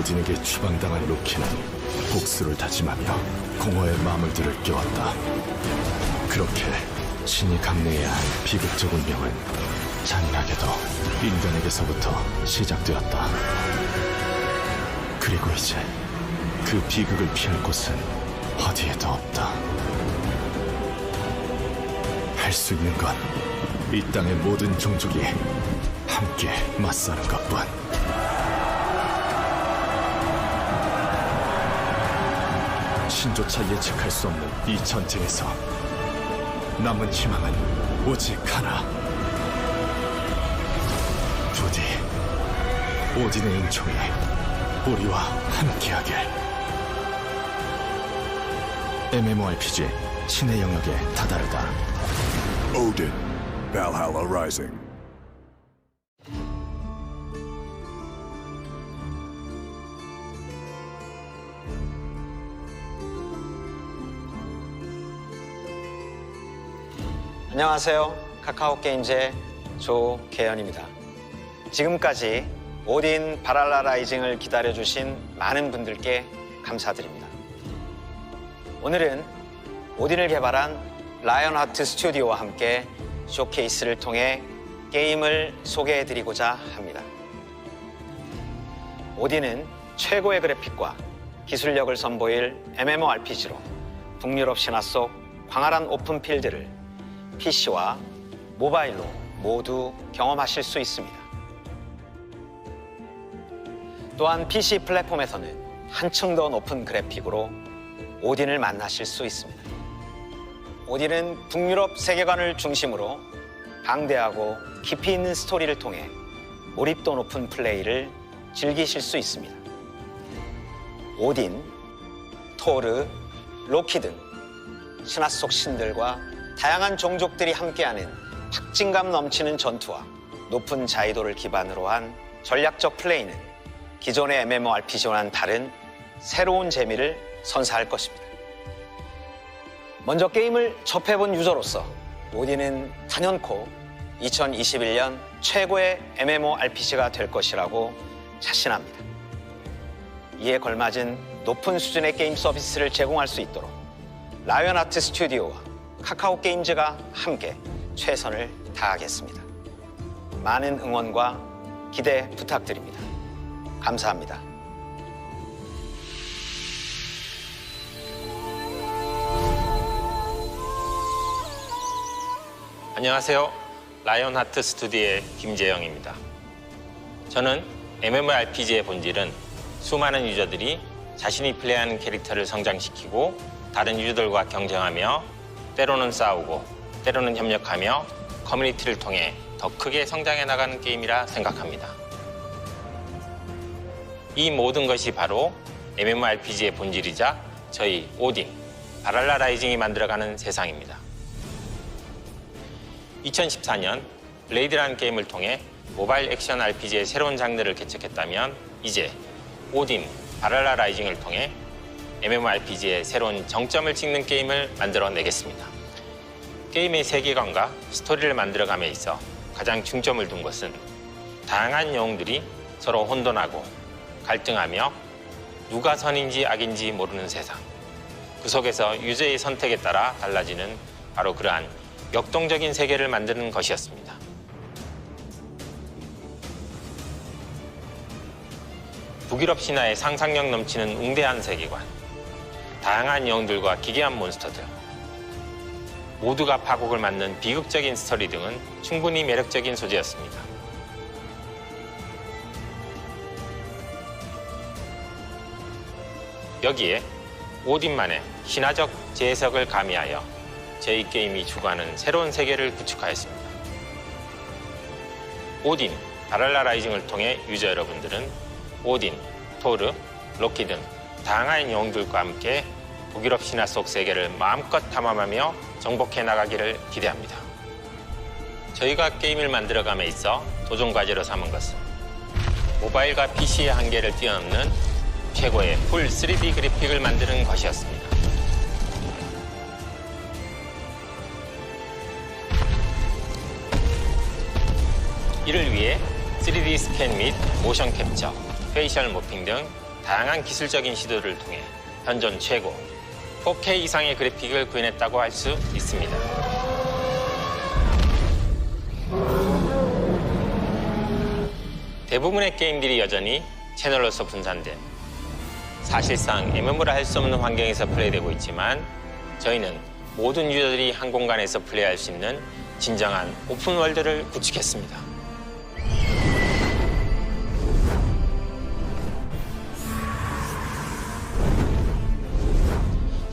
오딘에게 추방당한 로키는 복수를 다짐하며 공허의 마물들을 깨웠다. 그렇게 신이 강래해야 한 비극적 운명은 잔인하게도 인간에게서부터 시작되었다. 그리고 이제 그 비극을 피할 곳은 어디에도 없다. 할 수 있는 건 이 땅의 모든 종족이 함께 맞서는 것뿐. 신조차 예측할 수 없는 이 전쟁에서 남은 희망은 오직 하나. 부디 오딘의 은총이 우리와 함께하길. MMORPG 신의 영역에 다다르다. Odin, Valhalla Rising. 안녕하세요. 카카오 게임즈의 조계현입니다. 지금까지 오딘 바랄라 라이징을 기다려주신 많은 분들께 감사드립니다. 오늘은 오딘을 개발한 라이언하트 스튜디오와 함께 쇼케이스를 통해 게임을 소개해드리고자 합니다. 오딘은 최고의 그래픽과 기술력을 선보일 MMORPG로 북유럽 신화 속 광활한 오픈필드를 PC와 모바일로 모두 경험하실 수 있습니다. 또한 PC 플랫폼에서는 한층 더 높은 그래픽으로 오딘을 만나실 수 있습니다. 오딘은 북유럽 세계관을 중심으로 방대하고 깊이 있는 스토리를 통해 몰입도 높은 플레이를 즐기실 수 있습니다. 오딘, 토르, 로키 등 신화 속 신들과 다양한 종족들이 함께하는 박진감 넘치는 전투와 높은 자유도를 기반으로 한 전략적 플레이는 기존의 MMORPG와는 다른 새로운 재미를 선사할 것입니다. 먼저 게임을 접해본 유저로서 오딘은 단연코 2021년 최고의 MMORPG가 될 것이라고 자신합니다. 이에 걸맞은 높은 수준의 게임 서비스를 제공할 수 있도록 라이언 아트 스튜디오와 카카오 게임즈가 함께 최선을 다하겠습니다. 많은 응원과 기대 부탁드립니다. 감사합니다. 안녕하세요. 라이온 하트 스튜디오의 김재영입니다. 저는 MMORPG의 본질은 수많은 유저들이 자신이 플레이하는 캐릭터를 성장시키고 다른 유저들과 경쟁하며 때로는 싸우고 때로는 협력하며 커뮤니티를 통해 더 크게 성장해 나가는 게임이라 생각합니다. 이 모든 것이 바로 MMORPG의 본질이자 저희 오딘, 바랄라 라이징이 만들어가는 세상입니다. 2014년 블레이드라는 게임을 통해 모바일 액션 RPG의 새로운 장르를 개척했다면 이제 오딘, 바랄라 라이징을 통해 MMORPG의 새로운 정점을 찍는 게임을 만들어내겠습니다. 게임의 세계관과 스토리를 만들어감에 있어 가장 중점을 둔 것은 다양한 영웅들이 서로 혼돈하고 갈등하며 누가 선인지 악인지 모르는 세상. 그 속에서 유저의 선택에 따라 달라지는 바로 그러한 역동적인 세계를 만드는 것이었습니다. 북유럽 신화의 상상력 넘치는 웅대한 세계관, 다양한 영웅들과 기괴한 몬스터들, 모두가 파국을 맞는 비극적인 스토리 등은 충분히 매력적인 소재였습니다. 여기에 오딘만의 신화적 재해석을 가미하여 저희 게임이 추구하는 새로운 세계를 구축하였습니다. 오딘, 바랄라 라이징을 통해 유저 여러분들은 오딘, 토르, 로키 등 다양한 영웅들과 함께 북유럽 신화 속 세계를 마음껏 탐험하며 정복해 나가기를 기대합니다. 저희가 게임을 만들어감에 있어 도전 과제로 삼은 것은 모바일과 PC의 한계를 뛰어넘는 최고의 풀 3D 그래픽을 만드는 것이었습니다. 이를 위해 3D 스캔 및 모션 캡처, 페이셜 모핑 등 다양한 기술적인 시도를 통해 현존 최고 4K 이상의 그래픽을 구현했다고 할 수 있습니다. 대부분의 게임들이 여전히 채널로서 분산된 사실상 MMO를 할수 없는 환경에서 플레이되고 있지만 저희는 모든 유저들이 한 공간에서 플레이할 수 있는 진정한 오픈월드를 구축했습니다.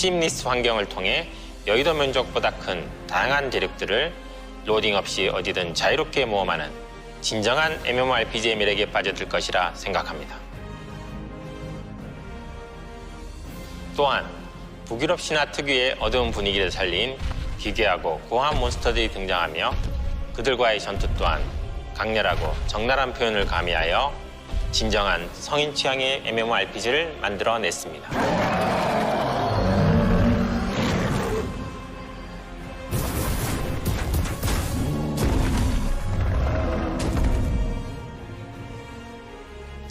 심리스 환경을 통해 여의도 면적보다 큰 다양한 대륙들을 로딩 없이 어디든 자유롭게 모험하는 진정한 MMORPG의 매력에 빠져들 것이라 생각합니다. 또한 북유럽 신화 특유의 어두운 분위기를 살린 기괴하고 고한 몬스터들이 등장하며 그들과의 전투 또한 강렬하고 적나라한 표현을 가미하여 진정한 성인 취향의 MMORPG를 만들어냈습니다.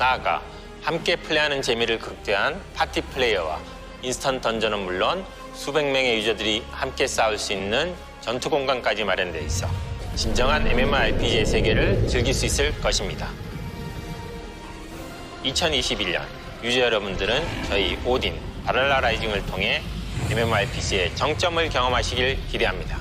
나아가 함께 플레이하는 재미를 극대화한 파티 플레이어와 인스턴트 던전은 물론 수백 명의 유저들이 함께 싸울 수 있는 전투 공간까지 마련돼 있어 진정한 MMORPG의 세계를 즐길 수 있을 것입니다. 2021년 유저 여러분들은 저희 오딘 바랄라 라이징을 통해 MMORPG의 정점을 경험하시길 기대합니다.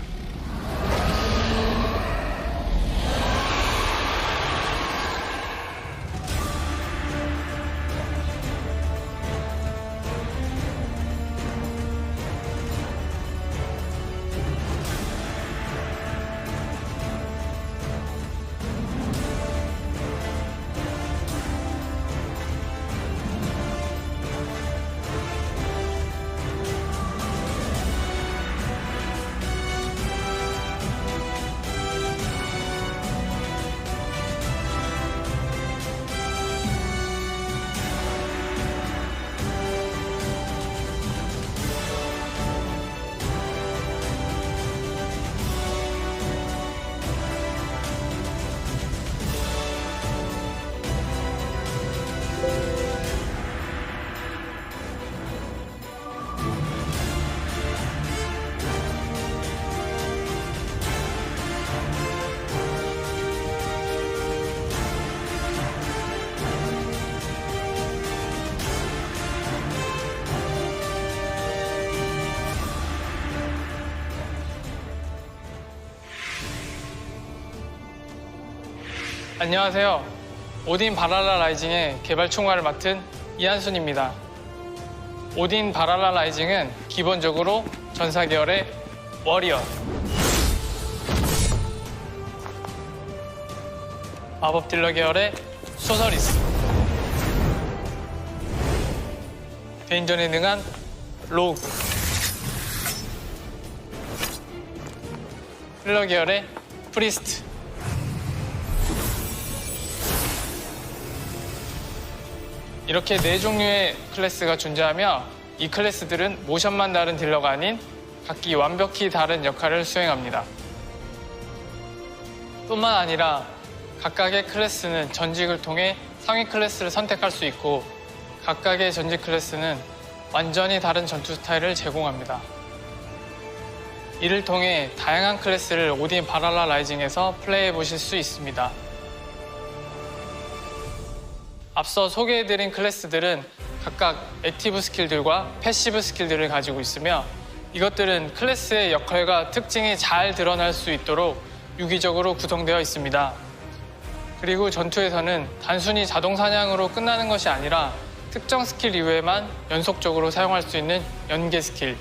안녕하세요. 오딘 바랄라 라이징의 개발 총괄을 맡은 이한순입니다. 오딘 바랄라 라이징은 기본적으로 전사 계열의 워리어, 마법 딜러 계열의 소서리스, 대인전에 능한 로그, 힐러 계열의 프리스트, 이렇게 네 종류의 클래스가 존재하며 이 클래스들은 모션만 다른 딜러가 아닌 각기 완벽히 다른 역할을 수행합니다. 뿐만 아니라 각각의 클래스는 전직을 통해 상위 클래스를 선택할 수 있고 각각의 전직 클래스는 완전히 다른 전투 스타일을 제공합니다. 이를 통해 다양한 클래스를 오딘 바랄라 라이징에서 플레이해 보실 수 있습니다. 앞서 소개해드린 클래스들은 각각 액티브 스킬들과 패시브 스킬들을 가지고 있으며 이것들은 클래스의 역할과 특징이 잘 드러날 수 있도록 유기적으로 구성되어 있습니다. 그리고 전투에서는 단순히 자동 사냥으로 끝나는 것이 아니라 특정 스킬 이후에만 연속적으로 사용할 수 있는 연계 스킬,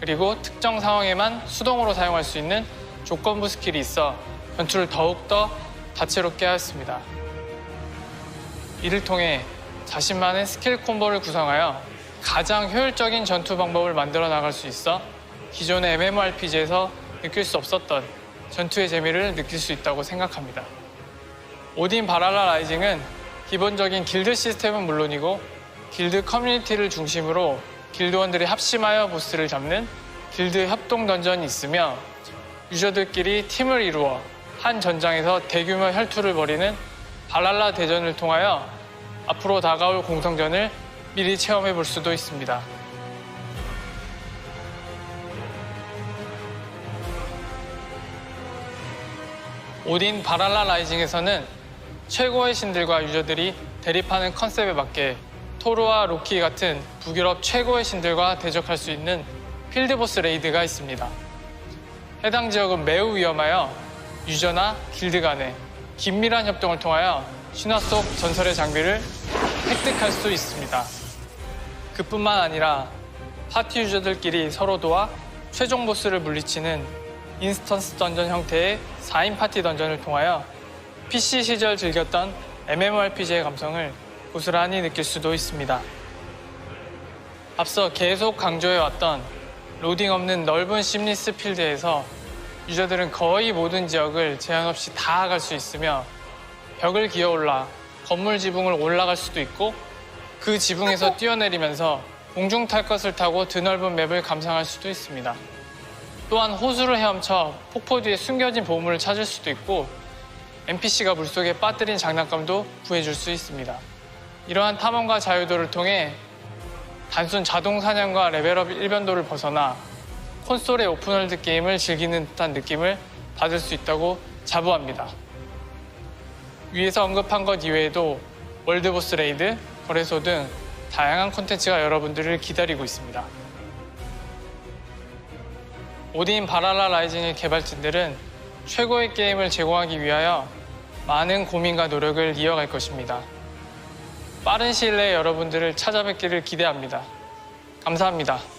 그리고 특정 상황에만 수동으로 사용할 수 있는 조건부 스킬이 있어 전투를 더욱더 다채롭게 하였습니다. 이를 통해 자신만의 스킬 콤보를 구성하여 가장 효율적인 전투 방법을 만들어 나갈 수 있어 기존의 MMORPG에서 느낄 수 없었던 전투의 재미를 느낄 수 있다고 생각합니다. 오딘 바랄라 라이징은 기본적인 길드 시스템은 물론이고 길드 커뮤니티를 중심으로 길드원들이 합심하여 보스를 잡는 길드 협동 던전이 있으며 유저들끼리 팀을 이루어 한 전장에서 대규모 혈투를 벌이는 발랄라 대전을 통하여 앞으로 다가올 공성전을 미리 체험해 볼 수도 있습니다. 오딘 바랄라 라이징에서는 최고의 신들과 유저들이 대립하는 컨셉에 맞게 토르와 로키 같은 북유럽 최고의 신들과 대적할 수 있는 필드보스 레이드가 있습니다. 해당 지역은 매우 위험하여 유저나 길드 간의 긴밀한 협동을 통하여 신화 속 전설의 장비를 획득할 수 있습니다. 그뿐만 아니라 파티 유저들끼리 서로 도와 최종 보스를 물리치는 인스턴스 던전 형태의 4인 파티 던전을 통하여 PC 시절 즐겼던 MMORPG의 감성을 고스란히 느낄 수도 있습니다. 앞서 계속 강조해왔던 로딩 없는 넓은 심리스 필드에서 유저들은 거의 모든 지역을 제한 없이 다 갈 수 있으며 벽을 기어 올라 건물 지붕을 올라갈 수도 있고 그 지붕에서 뛰어내리면서 공중 탈 것을 타고 드넓은 맵을 감상할 수도 있습니다. 또한 호수를 헤엄쳐 폭포 뒤에 숨겨진 보물을 찾을 수도 있고 NPC가 물속에 빠뜨린 장난감도 구해줄 수 있습니다. 이러한 탐험과 자유도를 통해 단순 자동 사냥과 레벨업 일변도를 벗어나 콘솔의 오픈월드 게임을 즐기는 듯한 느낌을 받을 수 있다고 자부합니다. 위에서 언급한 것 이외에도 월드보스 레이드, 거래소 등 다양한 콘텐츠가 여러분들을 기다리고 있습니다. 오딘 바랄라 라이징의 개발진들은 최고의 게임을 제공하기 위하여 많은 고민과 노력을 이어갈 것입니다. 빠른 시일 내에 여러분들을 찾아뵙기를 기대합니다. 감사합니다.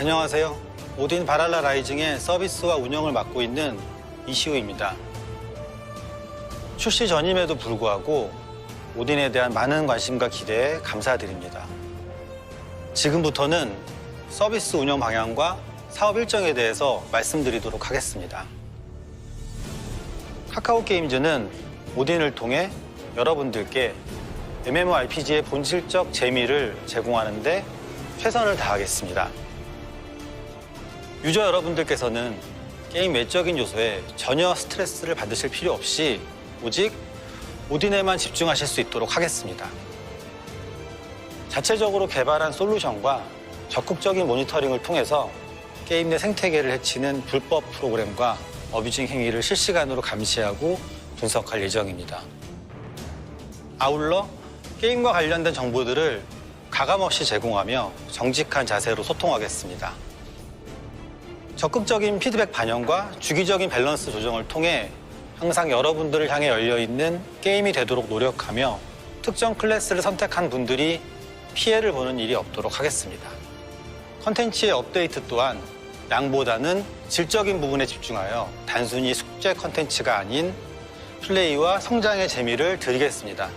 안녕하세요. 오딘 바랄라 라이징의 서비스와 운영을 맡고 있는 이시우입니다. 출시 전임에도 불구하고 오딘에 대한 많은 관심과 기대에 감사드립니다. 지금부터는 서비스 운영 방향과 사업 일정에 대해서 말씀드리도록 하겠습니다. 카카오 게임즈는 오딘을 통해 여러분들께 MMORPG의 본질적 재미를 제공하는데 최선을 다하겠습니다. 유저 여러분들께서는 게임 외적인 요소에 전혀 스트레스를 받으실 필요 없이 오직 오딘에만 집중하실 수 있도록 하겠습니다. 자체적으로 개발한 솔루션과 적극적인 모니터링을 통해서 게임 내 생태계를 해치는 불법 프로그램과 어뷰징 행위를 실시간으로 감시하고 분석할 예정입니다. 아울러 게임과 관련된 정보들을 가감없이 제공하며 정직한 자세로 소통하겠습니다. 적극적인 피드백 반영과 주기적인 밸런스 조정을 통해 항상 여러분들을 향해 열려있는 게임이 되도록 노력하며 특정 클래스를 선택한 분들이 피해를 보는 일이 없도록 하겠습니다. 컨텐츠의 업데이트 또한 양보다는 질적인 부분에 집중하여 단순히 숙제 컨텐츠가 아닌 플레이와 성장의 재미를 드리겠습니다.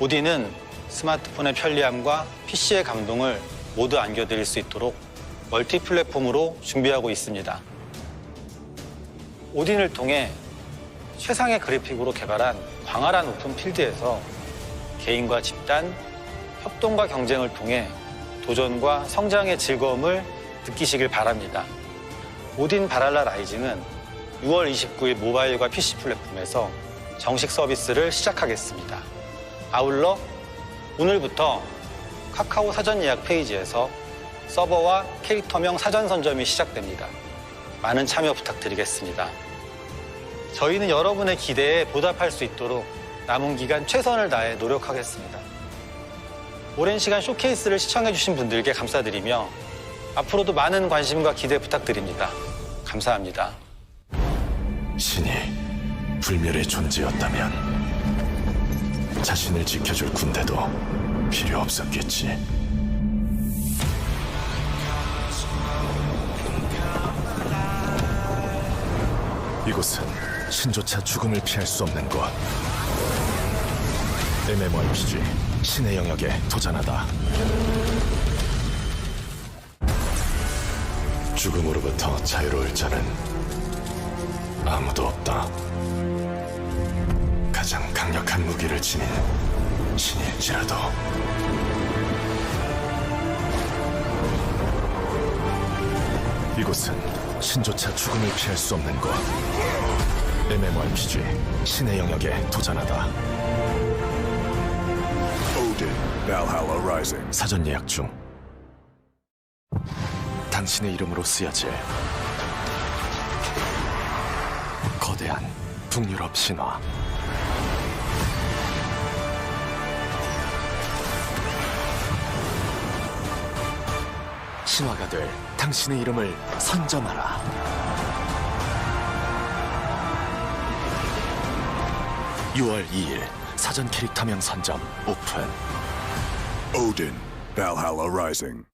오디는 스마트폰의 편리함과 PC의 감동을 모두 안겨드릴 수 있도록 멀티 플랫폼으로 준비하고 있습니다. 오딘을 통해 최상의 그래픽으로 개발한 광활한 오픈 필드에서 개인과 집단, 협동과 경쟁을 통해 도전과 성장의 즐거움을 느끼시길 바랍니다. 오딘 바랄라 라이징은 6월 29일 모바일과 PC 플랫폼에서 정식 서비스를 시작하겠습니다. 아울러 오늘부터 카카오 사전 예약 페이지에서 서버와 캐릭터명 사전 선점이 시작됩니다. 많은 참여 부탁드리겠습니다. 저희는 여러분의 기대에 보답할 수 있도록 남은 기간 최선을 다해 노력하겠습니다. 오랜 시간 쇼케이스를 시청해주신 분들께 감사드리며 앞으로도 많은 관심과 기대 부탁드립니다. 감사합니다. 신이 불멸의 존재였다면 자신을 지켜줄 군대도 필요 없었겠지. 이곳은 신조차 죽음을 피할 수 없는 곳. MMORPG 신의 영역에 도전하다. 죽음으로부터 자유로울 자는 아무도 없다. 가장 강력한 무기를 지닌 신일지라도 이곳은 신조차 죽음을 피할 수 없는 곳. MMORPG 신의 영역에 도전하다. Odin, Valhalla Rising. 사전 예약 중. 당신의 이름으로 쓰여질 거대한 북유럽 신화. 신화가 될 당신의 이름을 선점하라. (6월 2일) 사전 캐릭터명 선점 오픈 Odin, Valhalla Rising.